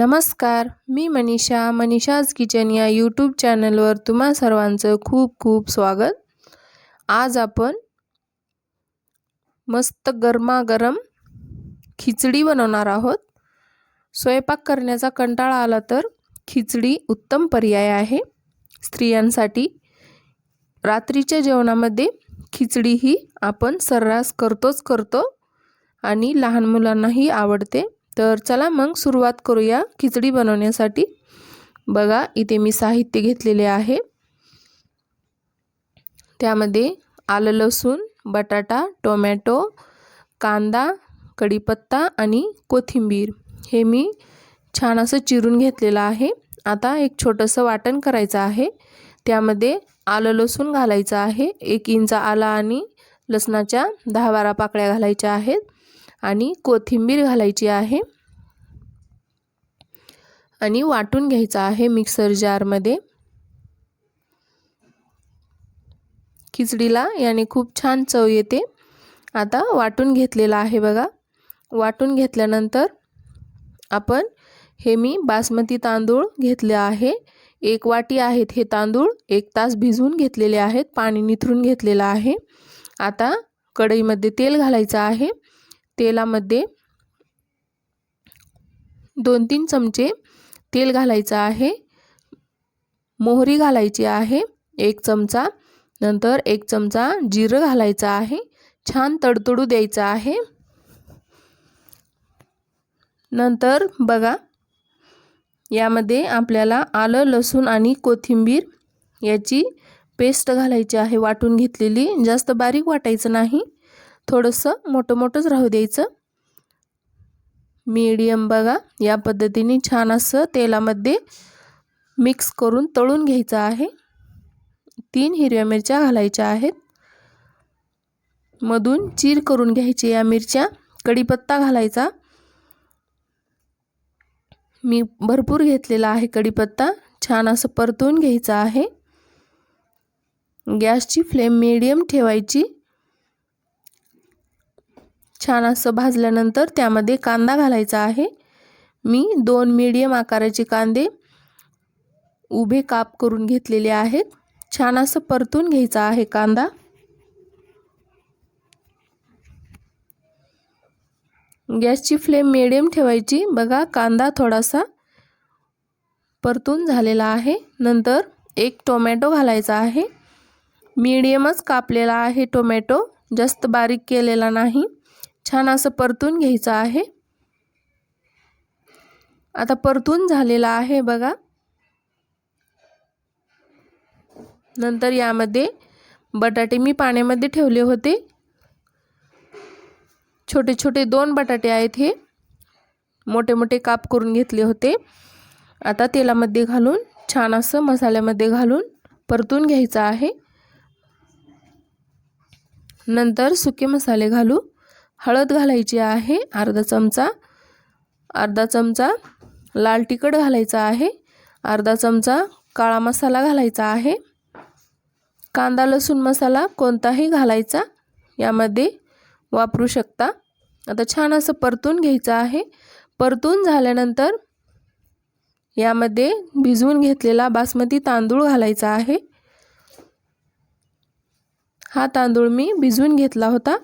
नमस्कार मी मनीषा मनीषाज किचन या यूट्यूब चॅनलवर तुम्हा सर्वांचं खूप खूप स्वागत. आज आपण मस्त गरमागरम खिचडी बनवणार आहोत. स्वयंपाक करण्याचा कंटाळा आला तर खिचडी उत्तम पर्याय आहे. स्त्रियांसाठी रात्रीच्या जेवणामध्ये खिचडी ही आपण सर्रास करतोच करतो आणि लहान मुलांनाही आवडते. तर चला मग सुरुवात करूया खिचडी बनवण्यासाठी. बघा इथे मी साहित्य घेतलेले आहे. त्यामध्ये आलं लसूण बटाटा टोमॅटो कांदा कढीपत्ता आणि कोथिंबीर. हे मी छान असं चिरून घेतलेलं आहे. आता एक छोटंसं वाटण करायचं आहे. त्यामध्ये आलं लसूण घालायचं आहे. एक इंच आला आणि लसणाच्या दहा बारा पाकळ्या घालायच्या आहेत. आणि कोथिंबीर घालायची आहे. आणि वाटून घ्यायचं आहे मिक्सर जारमध्ये खिचडीला याने खूप छान चव येते. आता वाटून घेतलेला आहे बघा. वाटून घेतल्यानंतर आपण हे मी बासमती तांदूळ घेतले आहे. एक वाटी आहेत हे तांदूळ एक तास भिजवून घेतलेले आहेत पाणी निथरून घेतलेलं आहे. आता कढईमध्ये तेल घालायचं आहे. तेलामध्ये दोन तीन चमचे तेल घालायचं आहे. मोहरी घालायची आहे. एक चमचा. नंतर एक चमचा जिरं घालायचं आहे. छान तडतडू द्यायचं आहे. नंतर बघा यामध्ये आपल्याला आलं लसूण आणि कोथिंबीर याची पेस्ट घालायची आहे. वाटून घेतलेली. जास्त बारीक वाटायचं नाही. थोडंसं मोठं मोठंच राहू द्यायचं. मीडियम बघा. या पद्धतीने छान असं तेलामध्ये मिक्स करून तळून घ्यायचं आहे. तीन हिरव्या मिरच्या घालायच्या आहेत. मधून चीर करून घ्यायची या मिरच्या. कढीपत्ता घालायचा. मी भरपूर घेतलेला आहे कढीपत्ता. छान असं परतून घ्यायचा आहे. गॅसची फ्लेम मीडियम ठेवायची. छान असं भाजल्यानंतर त्यामध्ये कांदा घालायचा आहे. मी दोन मीडियम आकाराचे कांदे उभे काप करून घेतलेले आहेत. छान असं परतून घ्यायचा आहे कांदा. गॅसची फ्लेम मिडियम ठेवायची. बघा कांदा थोडासा परतून झालेला आहे. नंतर एक टोमॅटो घालायचा आहे. मीडियमच कापलेला आहे टोमॅटो जास्त बारीक केलेला नाही. छान असं परतून घ्यायचं आहे. आता परतून झालेला आहे बघा. नंतर यामध्ये बटाटे मी पाण्यामध्ये ठेवले होते. छोटे छोटे दोन बटाटे आहेत हे. मोठे मोठे काप करून घेतले होते. आता तेलामध्ये घालून छान असं मसाल्यामध्ये घालून परतून घ्यायचं आहे. नंतर सुके मसाले घालू. हळद घालायची आहे अर्धा चमचा. अर्धा चमचा लाल तिखट घालायचा आहे. अर्धा चमचा काळा मसाला घालायचा आहे. कांदा लसूण मसाला कोणताही घालायचा यामध्ये वापरू शकता. आता छान असं परतून घ्यायचं आहे. परतून झाल्यानंतर यामध्ये भिजवून घेतलेला बासमती तांदूळ घालायचा आहे. हा तांदूळ मी भिजवून घेतला होता.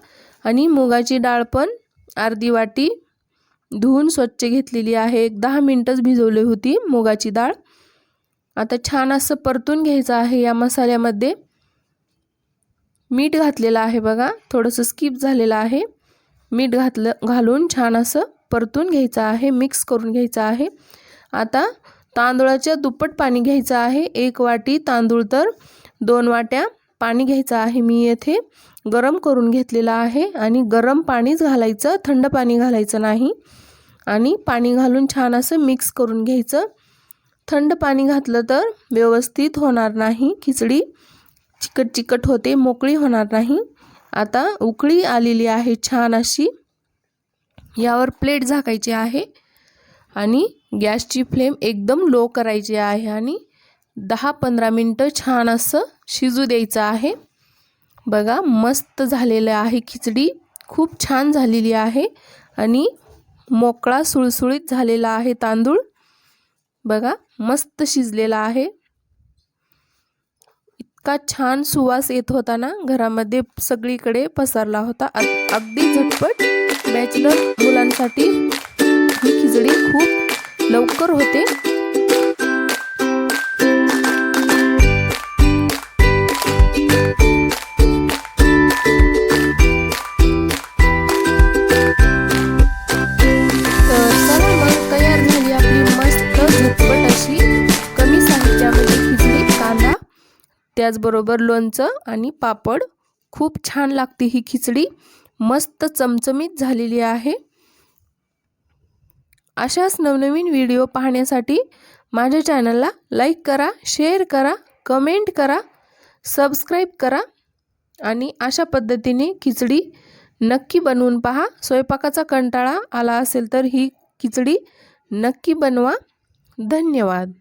आणि मुगाची डाळ पण अर्धी वाटी धुवून स्वच्छ घेतलेली आहे. एक दहा मिनटंच भिजवली होती मुगाची डाळ. आता छान असं परतून घ्यायचं आहे या मसाल्यामध्ये. मीठ घातलेलं आहे बघा. थोडंसं स्किप झालेलं आहे. मीठ घातलं घालून छान असं परतून घ्यायचं आहे. मिक्स करून घ्यायचं आहे. आता तांदूळाच्या दुप्पट पाणी घ्यायचं आहे. एक वाटी तांदूळ तर दोन वाट्या. पाणी घ्यायचं आहे मी येथे. गरम करून घेतलेलं आहे आणि गरम पाणीच घालायचं थंड पाणी घालायचं नाही. आणि पाणी घालून छान असं मिक्स करून घ्यायचं. थंड पाणी घातलं तर व्यवस्थित होणार नाही. खिचडी चिकट चिकट होते मोकळी होणार नाही. आता उकळी आलेली आहे छान अशी. यावर प्लेट झाकायची आहे आणि गॅसची फ्लेम एकदम लो करायची आहे आणि दहा पंधरा मिनटं छान असं शिजू द्यायचं आहे. बघा मस्त झालेलं आहे खिचडी. खूप छान झालेली आहे आणि मोकळा सुळसुळीत झालेला आहे तांदूळ. बघा मस्त शिजलेला आहे. इतका छान सुवास येत होता ना घरामध्ये सगळीकडे पसरला होता. अगदी झटपट बॅचलर मुलांसाठी ही खिचडी खूप लवकर होते. त्याचबरोबर लोणचं आणि पापड. खूप छान लागते ही खिचडी. मस्त चमचमीत झालेली आहे. अशाच नवनवीन व्हिडिओ पाहण्यासाठी माझ्या चॅनलला लाईक करा शेअर करा कमेंट करा सबस्क्राईब करा आणि अशा पद्धतीने खिचडी नक्की बनवून पहा. स्वयंपाकाचा कंटाळा आला असेल तर ही खिचडी नक्की बनवा. धन्यवाद.